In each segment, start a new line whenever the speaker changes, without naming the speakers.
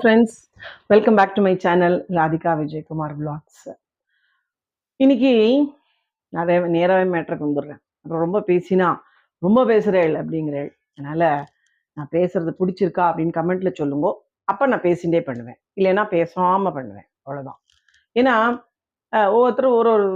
Friends welcome back to my channel Radhika Vijayakumar blogs இன்னைக்கு நிறைய நேரவே மேட்ருக்கு வந்துடுறேன். அப்புறம் ரொம்ப பேசினா ரொம்ப பேசுகிறேள் அப்படிங்கிறேள். அதனால நான் பேசுறது பிடிச்சிருக்கா அப்படின்னு கமெண்ட்ல சொல்லுங்க. அப்போ நான் பேசிகிட்டே பண்ணுவேன். இல்லைன்னா பேசாமல் பண்ணுவேன். அவ்வளோதான் ஏன்னா ஒவ்வொருத்தரும் ஒரு ஒரு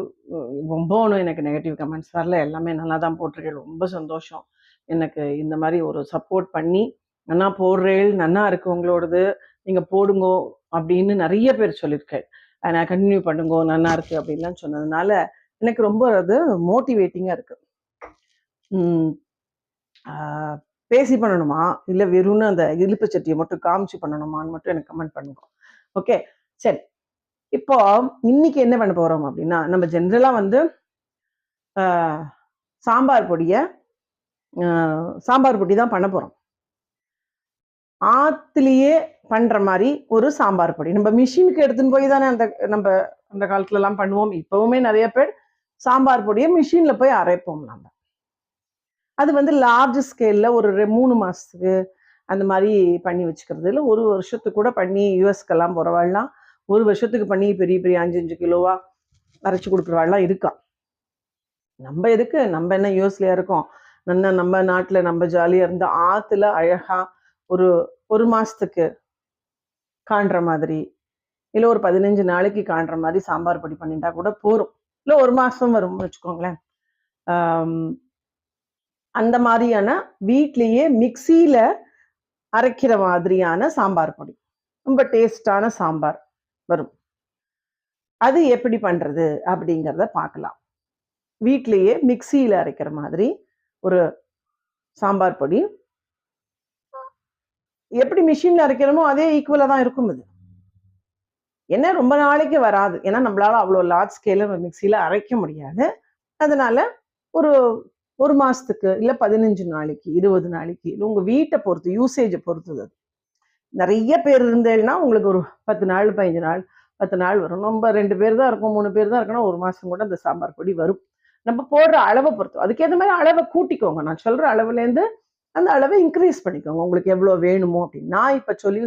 ரொம்ப ஒன்றும் எனக்கு நெகட்டிவ் கமெண்ட்ஸ் வரல. எல்லாமே நல்லா தான் போட்டிருக்கேன் ரொம்ப சந்தோஷம். எனக்கு இந்த மாதிரி ஒரு சப்போர்ட் பண்ணி நன்னா போடுறேள். நன்னா இருக்கு உங்களோடது. நீங்கள் போடுங்கோ அப்படின்னு நிறைய பேர் சொல்லியிருக்கேன் நான் கண்டினியூ பண்ணுங்கோ நல்லா இருக்கு அப்படின்லாம் சொன்னதுனால எனக்கு ரொம்ப அது மோட்டிவேட்டிங்காக இருக்கு. உம், ஆஹ் பேசி பண்ணணுமா? இல்லை வெறும்னு அந்த இழுப்பு சட்டியை மட்டும் காமிச்சு பண்ணணுமான்னு மட்டும் எனக்கு கமெண்ட் பண்ணுங்க. ஓகே சரி. இப்போ இன்னைக்கு என்ன பண்ண போறோம் அப்படின்னா நம்ம ஜென்ரலாக வந்து ஆஹ், சாம்பார் பொடியை ஆஹ், சாம்பார் பொடி தான் பண்ண போறோம். ஆத்துலேயே பண்ற மாதிரி ஒரு சாம்பார் பொடி. நம்ம மிஷினுக்கு எடுத்துன்னு போய் தானே அந்த நம்ம அந்த காலத்துலலாம் பண்ணுவோம். இப்பவுமே நிறைய பேர் சாம்பார் பொடியை மிஷினில் போய் அரைப்போம் நம்ம அது வந்து லார்ஜ் ஸ்கேல்ல ஒரு ரெ- மூணு மாதத்துக்கு அந்த மாதிரி பண்ணி வச்சுக்கிறது. இல்லை ஒரு வருஷத்துக்கு கூட பண்ணி யூஎஸ்க்கெல்லாம் போகிறவாள்லாம் ஒரு வருஷத்துக்கு பண்ணி பெரிய பெரிய அஞ்சு அஞ்சு கிலோவா அரைச்சி கொடுக்குறவாள்லாம் இருக்கா? நம்ம எதுக்கு? நம்ம என்ன யூஎஸ்லயா இருக்கோம்? நல்லா நம்ம நாட்டில் நம்ம ஜாலியாக இருந்து ஆற்றுல அழகாக ஒரு ஒரு மாசத்துக்கு காண்ற மாதிரி இல்லை ஒரு பதினஞ்சு நாளைக்கு காண்ற மாதிரி சாம்பார் பொடி பண்ணிட்டா கூட போகும் இல்லை ஒரு மாசம் வரும்னு வச்சுக்கோங்களேன். அந்த மாதிரியான வீட்லயே மிக்சியில் அரைக்கிற மாதிரியான சாம்பார் பொடி. ரொம்ப டேஸ்டான சாம்பார் வரும். அது எப்படி பண்றது அப்படிங்கிறத பார்க்கலாம். வீட்லேயே மிக்சியில் அரைக்கிற மாதிரி ஒரு சாம்பார் பொடி எப்படி மிஷின்ல அரைக்கிறோமோ அதே ஈக்குவலா தான் இருக்கும் அது என்ன? ரொம்ப நாளைக்கு வராது. ஏன்னா நம்மளால அவ்வளோ லார்ஜ் ஸ்கேல மிக்சியில அரைக்க முடியாது. அதனால ஒரு ஒரு மாசத்துக்கு இல்ல பதினஞ்சு நாளைக்கு இருபது நாளைக்கு உங்க வீட்டை பொறுத்து யூசேஜை பொறுத்தது அது. நிறைய பேர் இருந்தேன்னா உங்களுக்கு ஒரு பத்து நாள் பதினஞ்சு நாள் பத்து நாள் வரும். நம்ம ரெண்டு பேர் தான் இருக்கும் மூணு பேர் தான் இருக்கணும் ஒரு மாசம் கூட அந்த சாம்பார் பொடி வரும். நம்ம போடுற அளவை பொறுத்து. அதுக்கேற்ற மாதிரி அளவை கூட்டிக்கோங்க. நான் சொல்ற அளவுலேருந்து அந்த அளவை இன்க்ரீஸ் பண்ணிக்கோங்க. உங்களுக்கு எவ்வளோ வேணுமோ அப்படின்னு. நான் இப்போ சொல்லி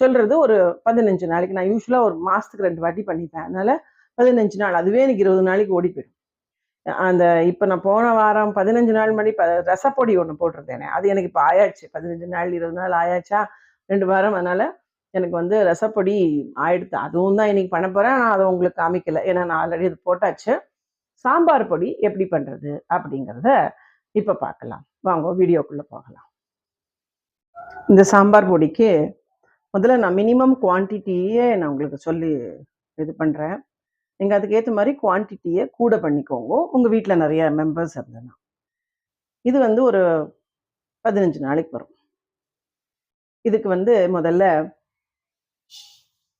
சொல்கிறது ஒரு பதினஞ்சு நாளைக்கு. நான் யூஸ்வலாக ஒரு மாதத்துக்கு ரெண்டு வாட்டி பண்ணிப்பேன். அதனால பதினஞ்சு நாள். அதுவே எனக்கு இருபது நாளைக்கு ஓடி போயிடும். அந்த இப்போ நான் போன வாரம் பதினஞ்சு நாள் மணி ப ரசப்பொடி ஒன்று போட்டிருந்தேனே. அது எனக்கு இப்போ ஆயாச்சு. பதினஞ்சு நாள் இருபது நாள் ஆயாச்சா? ரெண்டு வாரம். அதனால் எனக்கு வந்து ரசப்பொடி ஆயிடுத்து. அதுவும் தான் இன்னைக்கு பண்ண போகிறேன் நான் அதை உங்களுக்கு காமிக்கல. ஏன்னா நான் ஆல்ரெடி அது போட்டாச்சு. சாம்பார் பொடி எப்படி பண்ணுறது அப்படிங்கிறத இப்போ பார்க்கலாம். வாங்க வீடியோக்குள்ளே போகலாம். இந்த சாம்பார் பொடிக்கு முதல்ல நான் மினிமம் குவான்டிட்டியே நான் உங்களுக்கு சொல்லி இது பண்ணுறேன் நீங்கள் அதுக்கேற்ற மாதிரி குவான்டிட்டியை கூட பண்ணிக்கோங்க. உங்கள் வீட்டில் நிறைய மெம்பர்ஸ் இருந்ததுன்னா. இது வந்து ஒரு பதினஞ்சு நாளைக்கு வரும். இதுக்கு வந்து முதல்ல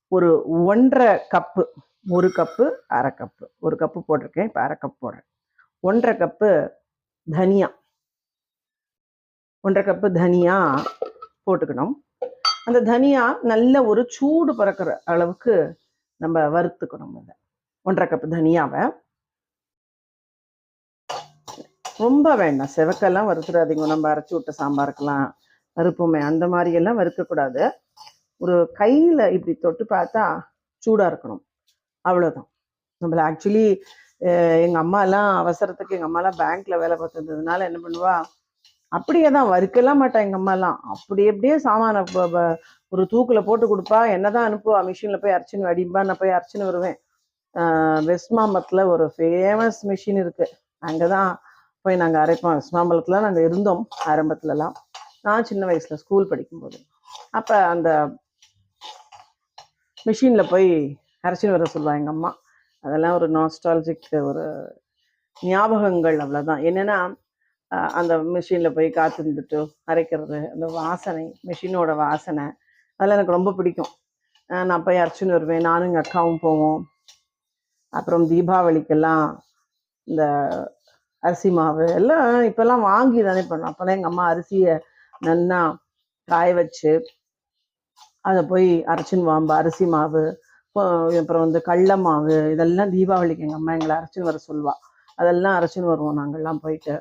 ஒரு ஒன்றரை கப்பு ஒரு கப்பு அரை கப்பு. ஒரு கப்பு போட்டிருக்கேன் இப்போ அரை கப் போடுறேன். ஒன்றரை கப்பு தனியா. ஒன்றரை கப்பு தனியா போட்டுக்கணும். அந்த தனியா நல்ல ஒரு சூடு பறக்கிற அளவுக்கு நம்ம வறுத்துக்கணும் அதை ஒன்றரை கப்பு தனியாவை. ரொம்ப வேண்டாம். செவக்கெல்லாம் வறுத்துடாதீங்க நம்ம அரைச்சி விட்ட சாம்பாருக்கெல்லாம் வறுப்புமே அந்த மாதிரி எல்லாம் வறுக்கக்கூடாது. ஒரு கையில் இப்படி தொட்டு பார்த்தா சூடாக இருக்கணும். அவ்வளோதான் நம்மள ஆக்சுவலி எங்கள் அம்மாலாம் அவசரத்துக்கு எங்கள் அம்மாலாம் பேங்க்ல வேலை பார்த்துருந்ததுனால என்ன பண்ணுவா? அப்படியே தான் வறுக்கலாம் மாட்டா எங்கள் அம்மாலாம். அப்படி அப்படியே சாமானை ஒரு தூக்கில் போட்டு கொடுப்பா. என்னதான் அனுப்புவா? மிஷினில் போய் அரைச்சின்னு வடிம்பா நான் போய் அரைச்சின்னு வருவேன். ஆஹ் ஒரு ஃபேமஸ் மிஷின் இருக்குது அங்கே தான் போய் நாங்கள் அரைப்போம். வெஸ்மாம்பலத்தில் நாங்கள் இருந்தோம் ஆரம்பத்துலலாம். நான் சின்ன வயசில் ஸ்கூல் படிக்கும்போது. அப்போ அந்த மிஷினில் போய் அரைச்சின்னு வர சொல்லுவா எங்கள் அம்மா. அதெல்லாம் ஒரு நாஸ்டாலஜிக் ஒரு ஞாபகங்கள் அவ்வளோதான் என்னென்னா அந்த மிஷினில் போய் காத்திருந்துட்டு அரைக்கிறது அந்த வாசனை மிஷினோட வாசனை அதெல்லாம் எனக்கு ரொம்ப பிடிக்கும். நான் போய் அரைச்சின்னு வருவேன் நானும் எங்கள் அக்காவும் போவோம். அப்புறம் தீபாவளிக்கெல்லாம் இந்த அரிசி மாவு எல்லாம் இப்போல்லாம் வாங்கி தானே பண்ணோம் அப்போல்லாம் எங்கள் அம்மா அரிசியை நல்லா காய வச்சு அதை போய் அரைச்சின்னு வாம்ப அரிசி மாவு அப்புறம் வந்து கடல மாவு இதெல்லாம் தீபாவளிக்கு எங்கள் அம்மா எங்களை அரைச்சின்னு வர சொல்லுவாள் அதெல்லாம் அரைச்சின்னு வருவோம் நாங்கள்லாம் போயிட்டு.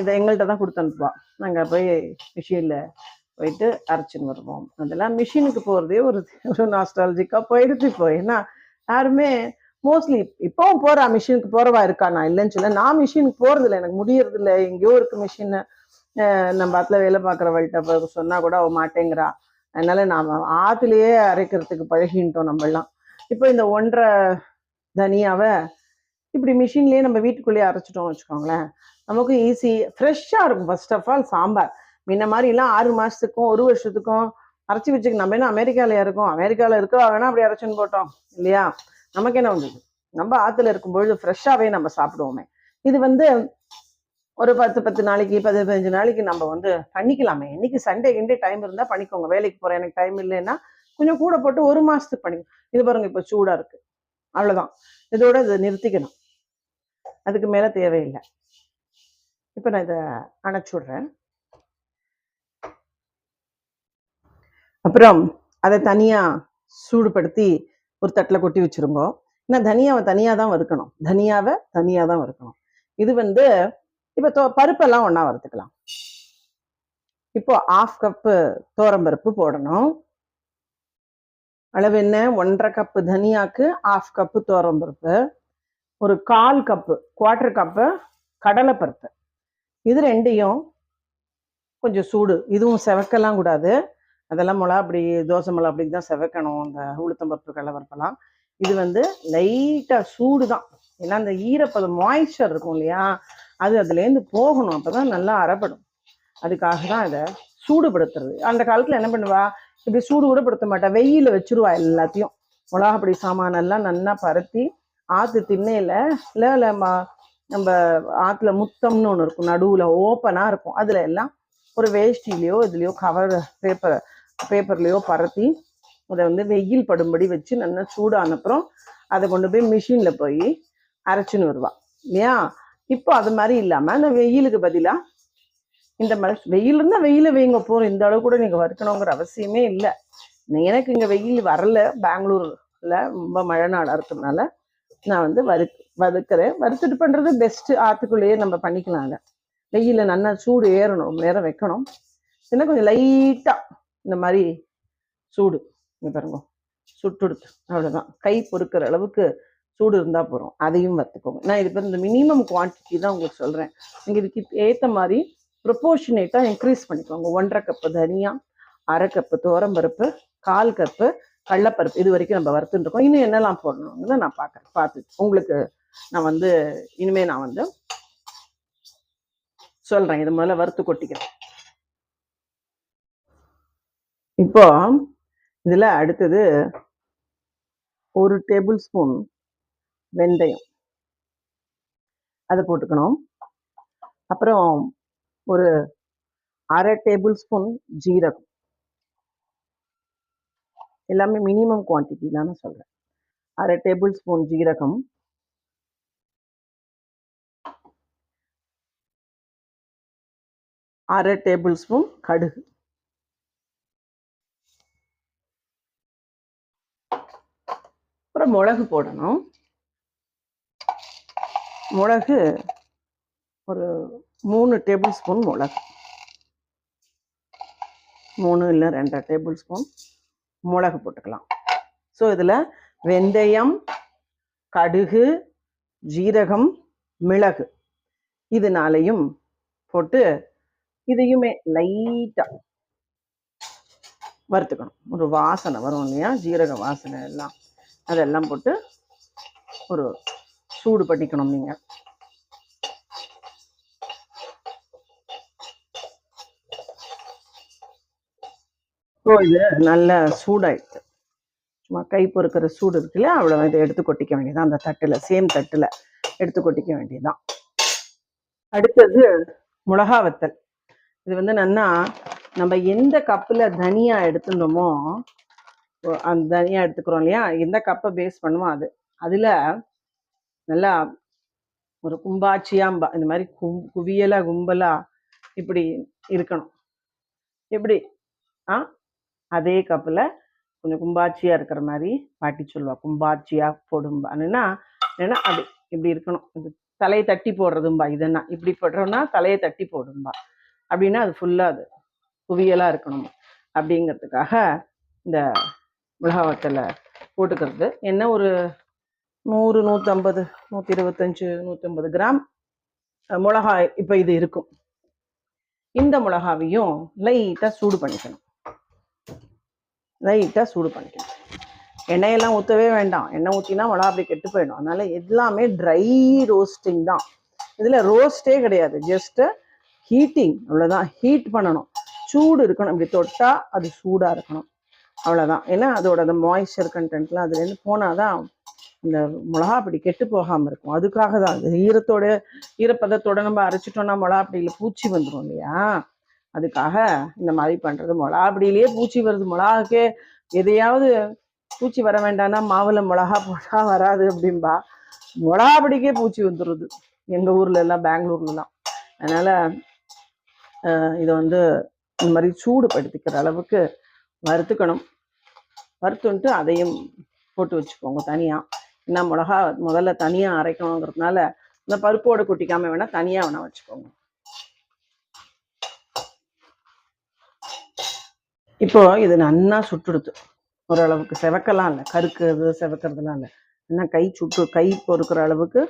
இதை எங்கள்கிட்ட தான் கொடுத்து அனுப்புவா. நாங்கள் போய் மிஷினில் போயிட்டு அரைச்சின்னு வருவோம். அதெல்லாம் மிஷினுக்கு போகிறதே ஒரு ஒரு நாஸ்டாலஜிக்காக போயிடுச்சு இப்போ. ஏன்னா யாருமே மோஸ்ட்லி இப்போவும் போகிறா மிஷினுக்கு போகிறவா இருக்கா? நான் இல்லைன்னு சொல்ல நான் மிஷினுக்கு போகிறதில்ல எனக்கு முடியறதில்ல எங்கேயோ இருக்கு மிஷின் நம்ம பத்தில் வேலை பார்க்குறவள்கிட்ட சொன்னால் கூட அவ மாட்டேங்கிறா. அதனால நாம் ஆற்றுலேயே அரைக்கிறதுக்கு பழகின்ட்டோம் நம்மளாம் இப்போ இந்த ஒன்றரை தனியாவை இப்படி மிஷின்லேயே நம்ம வீட்டுக்குள்ளேயே அரைச்சிட்டோம் வச்சுக்கோங்களேன் நமக்கு ஈஸி ஃப்ரெஷ்ஷாக இருக்கும். First of all sambar. முன்ன மாதிரிலாம் ஆறு மாதத்துக்கும் ஒரு வருஷத்துக்கும் அரைச்சி வச்சுக்க நம்ம என்ன அமெரிக்காவில் இருக்கோம் அமெரிக்காவில் இருக்கவா வேணா அப்படி அரைச்சுன்னு போட்டோம் இல்லையா? நமக்கு என்ன வந்தது? நம்ம ஆற்றுல இருக்கும்பொழுது ஃப்ரெஷ்ஷாகவே நம்ம சாப்பிடுவோமே. இது வந்து ஒரு பத்து பத்து நாளைக்கு பத்து பதினஞ்சு நாளைக்கு நம்ம வந்து பண்ணிக்கலாமே. இன்னைக்கு சண்டே கிண்டே டைம் இருந்தால் பண்ணிக்கோங்க. வேலைக்கு போகிறேன் எனக்கு டைம் இல்லைன்னா கொஞ்சம் கூட போட்டு ஒரு மாதத்துக்கு பண்ணி இது பாருங்க இப்போ சூடாக இருக்குது அவ்வளோதான் இதோட இதை நிறுத்திக்கணும். அதுக்கு மேலே தேவையில்லை. இப்போ நான் இதை அணைச்சி விட்றேன். அப்புறம் அதை தனியாக சூடுபடுத்தி ஒரு தட்டில் கொட்டி வச்சிருங்க. ஏன்னா தனியாவை தனியாக தான் வறுக்கணும். தனியாவை தனியாக தான் வறுக்கணும். இது வந்து இப்போ தோ பருப்பெல்லாம் ஒன்றா வறுத்துக்கலாம். இப்போ ஆஃப் கப்பு பருப்பு போடணும். அளவு என்ன ஒன்றரை கப்பு தனியாக்கு ஆஃப் கப்பு பருப்பு ஒரு கால் கப்பு குவார்டர் கப்பு கடலைப்பருப்பு இது ரெண்டையும் கொஞ்சம் சூடு இதுவும் செவக்கலாம் கூடாது. அதெல்லாம் மிளகா அப்படி தோசை மிளகா அப்படி தான் செவக்கணும் அந்த உளுத்தம்பருப்பு கடலைப்பருப்பெல்லாம் இது வந்து லைட்டாக சூடு தான் ஏன்னா அந்த ஈரப்பதம் மாய்ஸ்சர் இருக்கும் இல்லையா? அது அதுலேருந்து போகணும். அப்போ தான் நல்லா அறப்படும். அதுக்காக தான் அதை சூடுபடுத்துறது. அந்த காலத்தில் என்ன பண்ணுவா? இப்படி சூடு கூட படுத்த மாட்டா. வெயில வச்சிருவா எல்லாத்தையும். மிளகாப்பொடி சாமானெல்லாம் நல்லா பருத்தி ஆற்று திண்ணையில் இல்லை இல்லை நம்ம ஆற்றுல முத்தம்னு ஒன்று இருக்கும். நடுவில் ஓப்பனாக இருக்கும். அதில் எல்லாம் ஒரு வேஷ்டிலேயோ இதுலேயோ கவர் பேப்பர் பேப்பர்லேயோ பரத்தி அதை வந்து வெயில் படும்படி வச்சு நல்லா சூடான அப்புறம் அதை கொண்டு போய் மிஷினில் போய் அரைச்சின்னு வருவா. இல்லையா? இப்போ அது மாதிரி இல்லாமல் நான் வெயிலுக்கு பதிலாக இந்த மழை வெயில் இருந்தால் வெயில வைங்க போகிறோம் இந்த அளவு கூட நீங்கள் வறுக்கணுங்கிற அவசியமே இல்லை. எனக்கு இங்கே வெயில் வரல பெங்களூரில் ரொம்ப மழை நாளாக இருக்கிறதுனால நான் வந்து வறு வறுக்கிறேன் வறுத்துட்டு பண்ணுறது பெஸ்ட்டு ஆற்றுக்குள்ளேயே நம்ம பண்ணிக்கலாம் அதை வெயிலில் நல்லா சூடு ஏறணும் ரொம்ப நேரம் வைக்கணும். இன்னும் கொஞ்சம் லைட்டாக இந்த மாதிரி சூடு இங்கே பாருங்க. சுட்டுடுத்து அவ்வளோதான் கை பொறுக்கிற அளவுக்கு சூடு இருந்தால் போகிறோம் அதையும் வறுத்துக்கோங்க நான் இது இந்த மினிமம் குவான்டிட்டி தான் உங்களுக்கு சொல்கிறேன் நீங்கள் இதுக்கு ஏற்ற மாதிரி ப்ரொப்போர்ஷனேட்டாக இன்க்ரீஸ் பண்ணிக்கோங்க. ஒன்றரை கப்பு தனியா அரை கப்பு தோரம்பருப்பு கால் கப்பு கடலப்பருப்பு. இது வரைக்கும் நம்ம வறுத்துட்டுருக்கோம். இன்னும் என்னெல்லாம் போடணும்னு நான் பார்க்குறேன். பார்த்து உங்களுக்கு நான் வந்து இனிமேல் நான் வந்து சொல்கிறேன் இது முதல்ல வறுத்து கொட்டிக்கிறேன். இப்போ இதில் அடுத்தது ஒரு டேபிள் ஸ்பூன் வெந்தயம். அதை போட்டுக்கணும். அப்புறம் ஒரு அரை டேபிள் ஸ்பூன் ஜீரகம். எல்லாமே மினிமம் குவான்டிட்டி தான் நான் அரை டேபிள் ஸ்பூன் ஜீரகம். அரை டேபிள் ஸ்பூன் கடுகு. அப்புறம் மிளகு போடணும். மிளகு ஒரு மூணு டேபிள் ஸ்பூன் மிளகு. மூணு இல்லை ரெண்டரை டேபிள் ஸ்பூன் மிளகு போட்டுக்கலாம். ஸோ இதில் வெந்தயம் கடுகு ஜீரகம் மிளகு. இது நாளையும் போட்டு இதையுமே லைட்டாக வறுத்துக்கணும். ஒரு வாசனை வரும் இல்லையா? ஜீரக வாசனை எல்லாம். அதெல்லாம் போட்டு ஒரு சூடு பண்ணிக்கணும் நீங்கள் ஸோ இது நல்ல சூடாயிடுது சும்மா கை பொறுக்கிற சூடு இருக்குல்ல அவ்வளோ இதை எடுத்து கொட்டிக்க வேண்டியதான் அந்த தட்டில் சேம் தட்டில் எடுத்து கொட்டிக்க வேண்டியதுதான். அடுத்தது மிளகா வத்தல். இது வந்து என்னன்னா நம்ம எந்த கப்பில் தனியா எடுத்துட்டோமோ அந்த தனியா எடுத்துக்கிறோம் இல்லையா? எந்த கப்பை பேஸ் பண்ணுமோ அது. அதில் நல்லா ஒரு கும்பாச்சியாம்பா இந்த மாதிரி கும் குவியலா கும்பலாக இப்படி இருக்கணும். எப்படி? ஆ? அதே கப்பில் கொஞ்சம் கும்பாச்சியாக இருக்கிற மாதிரி பாட்டி சொல்லுவாள் கும்பாச்சியா போடும்பான்னா ஏன்னா அது இப்படி இருக்கணும். இது தலையை தட்டி போடுறதும்பா. இதென்னா இப்படி போடுறோம்னா தலையை தட்டி போடும்பா. அப்படின்னா அது ஃபுல்லாக அது குவியலாக இருக்கணும் அப்படிங்கிறதுக்காக இந்த மிளகாவத்தில் போட்டுக்கிறது. என்ன ஒரு நூறு நூற்றம்பது நூற்றி இருபத்தஞ்சு நூற்றம்பது கிராம் மிளகாய் இப்போ இது இருக்கும். இந்த மிளகாவையும் லைட்டாக சூடு பண்ணிக்கணும். லைட்டாக சூடு பண்ணிக்கணும். எண்ணெயெல்லாம் ஊற்றவே வேண்டாம். எண்ணெய் ஊற்றினா மிளகா அப்படி கெட்டு போயிடும். அதனால எல்லாமே ட்ரை ரோஸ்டிங் தான். இதில் ரோஸ்டே கிடையாது. ஜஸ்ட்டு ஹீட்டிங் அவ்வளோதான் ஹீட் பண்ணணும். சூடு இருக்கணும். இப்படி தொட்டால் அது சூடாக இருக்கணும். அவ்வளோதான் ஏன்னா அதோட அந்த மாய்ஸ்சர் கண்டென்ட்லாம் அதுலேருந்து போனால் தான் இந்த மிளகா அப்படி கெட்டு போகாமல் இருக்கும். அதுக்காக தான் அது ஈரத்தோட ஈரப்பதத்தோட நம்ம அரைச்சிட்டோம்னா மிளகா அப்படியில் பூச்சி வந்துடும் இல்லையா? அதுக்காக இந்த மாதிரி பண்ணுறது மிளகா. அப்படியிலேயே பூச்சி வருது. மிளகாக்கே எதையாவது பூச்சி வர வேண்டாம்னா மாவில் மிளகா போட்டால் வராது அப்படின்பா மிளகா பிடிக்கே பூச்சி வந்துடுது எங்கள் ஊர்ல எல்லாம் பெங்களூர்லலாம் அதனால் இதை வந்து இந்த மாதிரி சூடுபடுத்திக்கிற அளவுக்கு வறுத்துக்கணும். வறுத்துன்ட்டு அதையும் போட்டு வச்சுக்கோங்க தனியாக ஏன்னா மிளகா முதல்ல தனியாக அரைக்கணுங்கிறதுனால இந்த பருப்போட குட்டிக்காமல் வேணால் தனியாக வேணால் வச்சுக்கோங்க. இப்போ இது நன்னா சுட்டுடுது. ஓரளவுக்கு செவக்கலாம் இல்லை. கருக்கிறது செவக்கிறதுலாம் இல்லை. என்ன கை சுட்டு கை பொறுக்கிற அளவுக்கு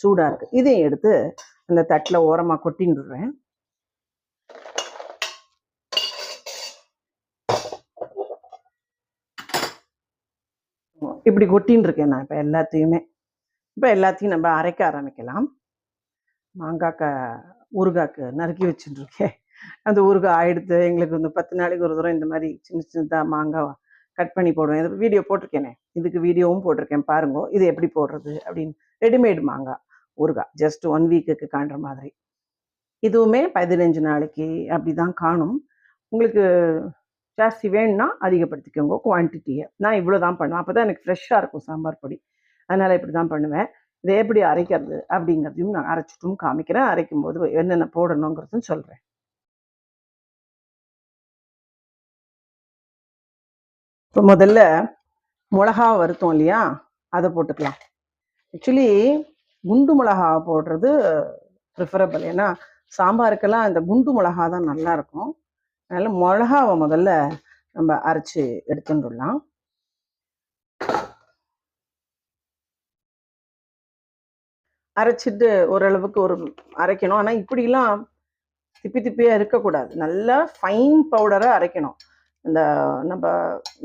சூடாக இருக்கு. இதையும் எடுத்து அந்த தட்டில் ஓரமாக கொட்டின்னுடுறேன் இப்படி கொட்டின்னு இருக்கேன் நான். இப்போ எல்லாத்தையுமே. இப்போ எல்லாத்தையும் நம்ம அரைக்க ஆரம்பிக்கலாம். மாங்காக்க ஊறுகாக்கு நறுக்கி வச்சுட்டுருக்கேன் அந்த ஊறுகாய் ஆயிடுத்து எங்களுக்கு இந்த பத்து நாளைக்கு ஒரு தூரம் இந்த மாதிரி சின்ன சின்னதாக மாங்காய் கட் பண்ணி போடுவேன். இது வீடியோ போட்டிருக்கேனே. இதுக்கு வீடியோவும் போட்டிருக்கேன். பாருங்க இது எப்படி போடுறது அப்படின்னு. ரெடிமேட் மாங்காய் ஊறுகாய். ஜஸ்ட் ஒன் வீக்குக்கு காண்ற மாதிரி. இதுவுமே பதினஞ்சு நாளைக்கு அப்படி தான் காணும். உங்களுக்கு ஜாஸ்தி வேணும்னா அதிகப்படுத்திக்கோங்க. குவான்டிட்டியை நான் இவ்வளோ தான் பண்ணுவேன். அப்போ தான் எனக்கு ஃப்ரெஷ்ஷாக இருக்கும் சாம்பார் பொடி. அதனால் இப்படி தான் பண்ணுவேன். இதை எப்படி அரைக்கிறது அப்படிங்கிறதையும் நான் அரைச்சிட்டும் காமிக்கிறேன். அரைக்கும் போது என்னென்ன போடணுங்கிறதும் சொல்கிறேன் இப்போ முதல்ல மிளகா வறுத்தோம் இல்லையா? அதை போட்டுக்கலாம். ஆக்சுவலி குண்டு மிளகா போடுறது ப்ரிஃபரபிள் ஏன்னா சாம்பாருக்கெல்லாம் இந்த குண்டு மிளகா தான் நல்லா இருக்கும் அதனால மிளகாவை முதல்ல நம்ம அரைச்சி எடுத்துட்டுலாம் அரைச்சிட்டு ஓரளவுக்கு ஒரு அரைக்கணும். ஆனால் இப்படிலாம் திப்பி திப்பியாக இருக்கக்கூடாது. நல்லா ஃபைன் பவுடராக அரைக்கணும். இந்த நம்ம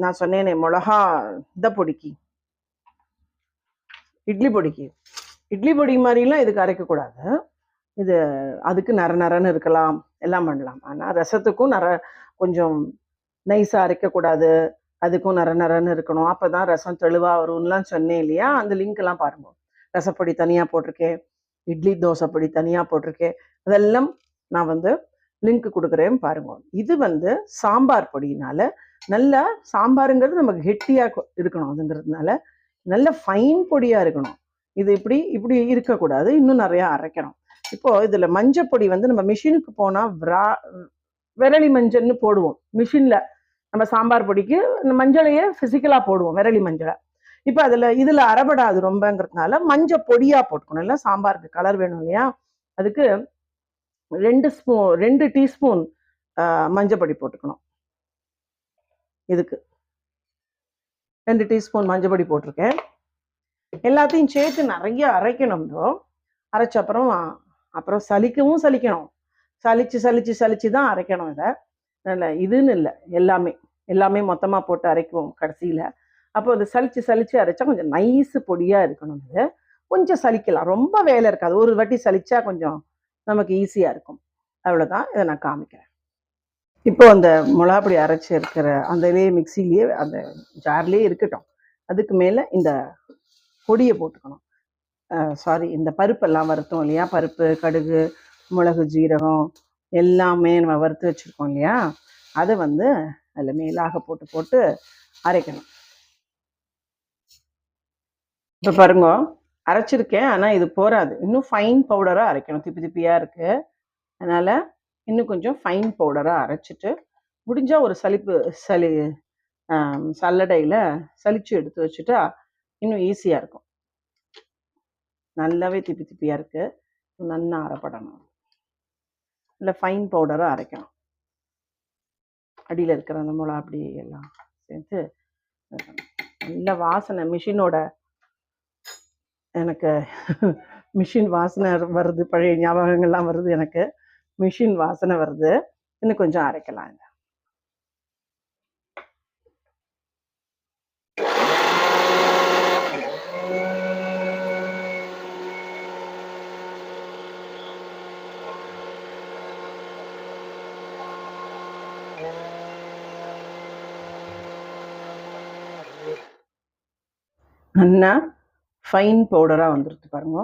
நான் சொன்னேனே மிளகா இந்த பொடிக்கு. இட்லி பொடிக்கு. இட்லி பொடி மாதிரிலாம் இதுக்கு அரைக்கக்கூடாது. இது அதுக்கு நர நரன்னு இருக்கலாம் எல்லாம் பண்ணலாம். ஆனால் ரசத்துக்கும் நர கொஞ்சம் நைஸாக அரைக்கக்கூடாது. அதுக்கும் நர நரன்னு இருக்கணும். அப்போ தான் ரசம் தெளிவாக வரும்லாம் சொன்னேன் இல்லையா? அந்த லிங்க் எல்லாம் பாருங்க. ரசப்பொடி தனியாக போட்டிருக்கேன். இட்லி தோசை பொடி தனியாக போட்டிருக்கேன். அதெல்லாம் நான் வந்து லிங்க் கொடுக்குறேன் பாருங்க. இது வந்து சாம்பார் பொடியினால நல்லா சாம்பாருங்கிறது நமக்கு கெட்டியாக இருக்கணும். அதுங்கிறதுனால நல்ல ஃபைன் பொடியாக இருக்கணும். இது இப்படி இப்படி இருக்கக்கூடாது. இன்னும் நிறையா அரைக்கணும். இப்போ இதில் மஞ்சப்பொடி வந்து நம்ம மிஷினுக்கு போனால் விரா விரலி மஞ்சள்னு போடுவோம். மிஷினில் நம்ம சாம்பார் பொடிக்கு இந்த மஞ்சளையே ஃபிசிக்கலாக போடுவோம் விரலி மஞ்சளை. இப்போ அதில் இதில் அரைபடாது ரொம்பங்கிறதுனால மஞ்சள் பொடியாக போட்டுக்கணும். இல்லை சாம்பாருக்கு கலர் வேணும் இல்லையா? அதுக்கு ரெண்டு ஸ்பூன் ரெண்டு டீஸ்பூன் மஞ்சப்பொடி போட்டுக்கணும். இதுக்கு. ரெண்டு டீஸ்பூன் மஞ்சப்பொடி போட்டிருக்கேன். எல்லாத்தையும் சேர்த்து நிறைய அரைக்கணும் இதோ அரைச்ச அப்புறம் அப்புறம் சலிக்கவும் சலிக்கணும். சலிச்சு சலிச்சு சலிச்சு தான் அரைக்கணும் இதை. நல்ல இதுன்னு இல்லை எல்லாமே. எல்லாமே மொத்தமாக போட்டு அரைக்குவோம் கடைசியில். அப்போ அது சலிச்சு சலிச்சு அரைச்சா கொஞ்சம் நைஸு பொடியாக இருக்கணும் இது கொஞ்சம் சலிக்கலாம். ரொம்ப வேலை இருக்காது. ஒரு வாட்டி சலிச்சா கொஞ்சம் நமக்கு ஈஸியாக இருக்கும். அவ்வளோதான் இதை நான் காமிக்கிறேன். இப்போ அந்த மிளகாப்பொடி அரைச்சி இருக்கிற அந்த இதே மிக்சிலேயே அந்த ஜார்லேயே இருக்கட்டும். அதுக்கு மேலே இந்த பொடியை போட்டுக்கணும். சாரி இந்த பருப்பெல்லாம் வறுத்தோம் இல்லையா? பருப்பு கடுகு மிளகு ஜீரகம் எல்லாமே நம்ம வறுத்து வச்சுருக்கோம் இல்லையா? அதை வந்து அதில் மேலாக போட்டு போட்டு அரைக்கணும். இப்போ பாருங்க. அரைச்சிருக்கேன் ஆனால் இது போராது இன்னும் ஃபைன் பவுடராக அரைக்கணும். திப்பி திப்பியாக இருக்குது அதனால் இன்னும் கொஞ்சம் ஃபைன் பவுடராக அரைச்சிட்டு முடிஞ்சால் ஒரு சலிப்பு சளி சல்லடையில் சளிச்சு எடுத்து வச்சுட்டா இன்னும் ஈஸியாக இருக்கும். நல்லாவே திப்பி திப்பியாக இருக்குது நல்லா அரைப்படணும். இல்லை ஃபைன் பவுடராக அரைக்கணும். அடியில் இருக்கிற அந்த மிளகா அப்படி எல்லாம் சேர்த்து நல்ல வாசனை மிஷினோட எனக்கு மிஷின் வாசனை வருது பழைய ஞாபகங்கள்லாம் வருது எனக்கு மிஷின் வாசனை வருது இன்னும் கொஞ்சம் அரைக்கலாம் அண்ணா? ஃபைன் பவுடராக வந்துடுது பாருங்க.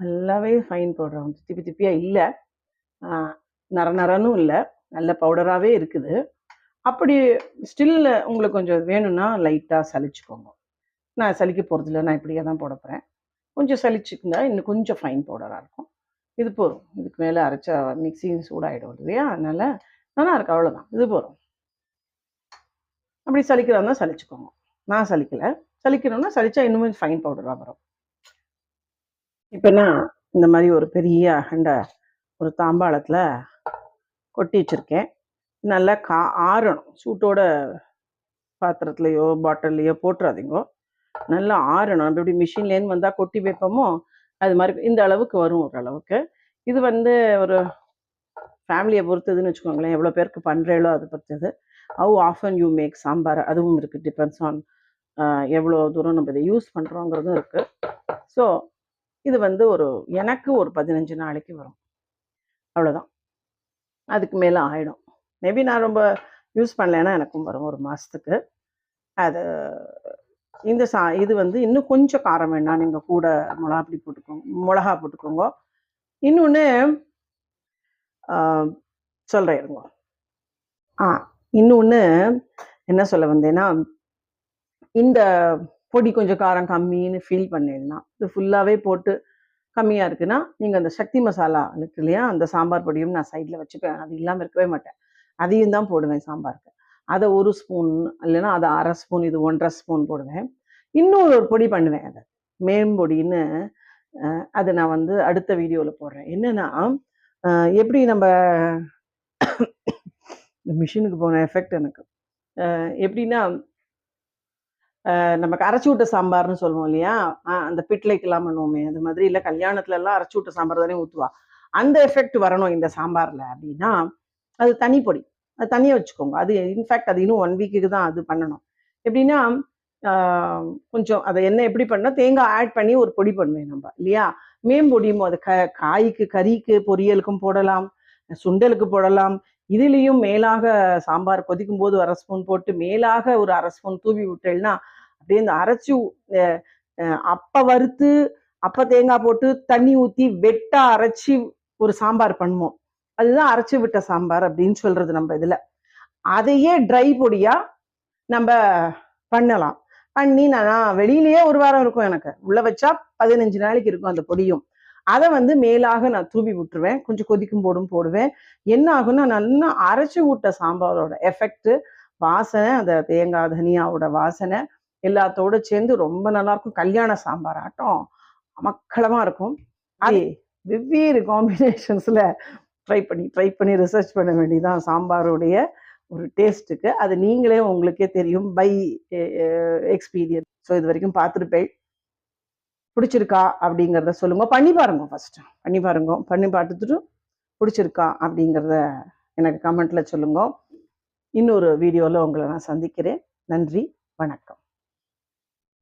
நல்லாவே ஃபைன் பவுடராக வந்து திப்பி திப்பியாக இல்லை. நர நரனும் இல்லை. நல்ல பவுடராகவே இருக்குது. அப்படி ஸ்டில் உங்களுக்கு கொஞ்சம் வேணும்னா லைட்டாக சலிச்சுக்கோங்க. நான் சலிக்க போகிறதில்ல நான் இப்படியே தான் போட போகிறேன் கொஞ்சம் சலிச்சுக்குங்க. இன்னும் கொஞ்சம் ஃபைன் பவுடராக இருக்கும். இது போதும். இதுக்கு மேலே அரைச்சா மிக்சியும் சூடாகிடும் இல்லையா? அதனால் நல்லா இருக்கு. அவ்வளோதான் இது போதும். அப்படி சலிக்கிறதா சலிச்சுக்கோங்க. நான் சலிக்கலை. சலிக்கணும்னா சலிச்சா இன்னுமே ஃபைன் பவுடராக வரும். இப்போனா நான் இந்த மாதிரி ஒரு பெரிய அகண்ட ஒரு தாம்பாளத்தில் கொட்டி வச்சுருக்கேன். நல்லா கா ஆறணும். சூட்டோட பாத்திரத்துலையோ பாட்டில்லையோ போட்டுறாதீங்கோ. நல்லா ஆறணும். நம்ம இப்படி மிஷின்லேருந்து வந்தால் கொட்டி வைப்போமோ அது மாதிரி இந்த அளவுக்கு வரும் ஓரளவுக்கு இது வந்து ஒரு ஃபேமிலியை பொறுத்ததுன்னு வச்சுக்கோங்களேன் எவ்வளோ பேருக்கு பண்ணுறீங்களோ அதை பொறுத்தது. How often you make sambar? அதுவும் இருக்குது டிபெண்ட்ஸ் ஆன் எவ்வளோ தூரம் நம்ம இதை யூஸ் பண்ணுறோங்கிறதும் இருக்குது ஸோ இது வந்து ஒரு எனக்கு ஒரு பதினஞ்சு நாளைக்கு வரும். அவ்வளோதான். அதுக்கு மேலே ஆகிடும் மேபி நான் ரொம்ப யூஸ் பண்ணலைன்னா எனக்கும் வரும் ஒரு மாதத்துக்கு அது இந்த சா இது வந்து இன்னும் கொஞ்சம் காரம் வேணாம் நீங்கள் கூட மிளகா அப்படி போட்டுக்கோங்க மிளகா போட்டுக்கோங்க. இன்னொன்று சொல்கிறேன் இருங்க. ஆ இன்னொன்று என்ன சொல்ல வந்தேன்னா இந்த பொடி கொஞ்சம் காரம் கம்மின்னு ஃபீல் பண்ணீங்கன்னா இது ஃபுல்லாகவே போட்டு கம்மியாக இருக்குன்னா நீங்கள் அந்த சக்தி மசாலா இருக்கு இல்லையா அந்த சாம்பார் பொடியும் நான் சைடில் வச்சுப்பேன். அது இல்லாமல் இருக்கவே மாட்டேன். அதையும் தான் போடுவேன் சாம்பாருக்கு. அதை ஒரு ஸ்பூன் இல்லைன்னா அதை அரை ஸ்பூன் இது ஒன்றரை ஸ்பூன் போடுவேன். இன்னொரு ஒரு பொடி பண்ணுவேன் அதை. மேம்பொடின்னு அதை நான் வந்து அடுத்த வீடியோவில் போடுறேன். என்னென்னா எப்படி நம்ம இந்த மிஷினுக்கு போன எஃபெக்ட் எனக்கு. எப்படின்னா நமக்கு அரைச்சி விட்ட சாம்பார்னு சொல்லுவோம் இல்லையா? அந்த பிட்லைக்கெல்லாம் பண்ணுவோமே அது மாதிரி இல்லை கல்யாணத்துல எல்லாம் அரைச்சி விட்ட சாம்பார் தானே ஊற்றுவா அந்த எஃபெக்ட் வரணும் இந்த சாம்பாரில் அப்படின்னா அது தனி பொடி. அது தனியாக வச்சுக்கோங்க. அது இன்ஃபேக்ட் அது இன்னும் ஒன் வீக்குக்கு தான் அது பண்ணணும். எப்படின்னா ஆஹ், கொஞ்சம் அதை என்ன எப்படி பண்ணால் தேங்காய் ஆட் பண்ணி ஒரு பொடி பண்ணுவேன் நம்ம இல்லையா? மேம்பொடியும் அது க காய்க்கு கறிக்கு பொரியலுக்கும் போடலாம் சுண்டலுக்கு போடலாம் இதுலேயும் மேலாக சாம்பார் கொதிக்கும் போது அரை ஸ்பூன் போட்டு மேலாக ஒரு அரை ஸ்பூன் தூவி விட்டேன்னா அப்படியே இந்த அரைச்சி அப்போ அப்ப வறுத்து அப்ப தேங்காய் போட்டு தண்ணி ஊற்றி வெட்ட அரைச்சி ஒரு சாம்பார் பண்ணுவோம். அதுதான் அரைச்சி விட்ட சாம்பார் அப்படின்னு சொல்றது நம்ம இதில். அதையே ட்ரை பொடியா நம்ம பண்ணலாம். பண்ணி நான் வெளியிலேயே ஒரு வாரம் இருக்கும் எனக்கு. உள்ள வச்சா பதினஞ்சு நாளைக்கு இருக்கும் அந்த பொடியும். அதை வந்து மேலாக நான் தூவி விட்டுருவேன். கொஞ்சம் கொதிக்கும் போடும் போடுவேன். என்ன ஆகும்னா நல்லா அரைச்சி விட்ட சாம்பாரோட எஃபெக்ட் வாசனை அந்த தேங்காய் தனியாவோட வாசனை எல்லாத்தோட சேர்ந்து ரொம்ப நல்லா இருக்கும் கல்யாண சாம்பார் ஆட்டம் அமக்களமா இருக்கும். அது வெவ்வேறு காம்பினேஷன்ஸ்ல ட்ரை பண்ணி ட்ரை பண்ணி ரிசர்ச் பண்ண வேண்டியதான் சாம்பாருடைய ஒரு டேஸ்ட்டுக்கு அது நீங்களே உங்களுக்கே தெரியும் பை எக்ஸ்பீரியன்ஸ் ஸோ இது வரைக்கும் பார்த்துருப்பேன். பிடிச்சிருக்கா அப்படிங்கிறத சொல்லுங்க. பண்ணி பாருங்க ஃபர்ஸ்ட் பண்ணி பாருங்க. பண்ணி பார்த்துட்டு பிடிச்சிருக்கா அப்படிங்கிறத எனக்கு கமெண்ட்ல சொல்லுங்க. இன்னொரு வீடியோவில் உங்களை நான் சந்திக்கிறேன். நன்றி. வணக்கம்.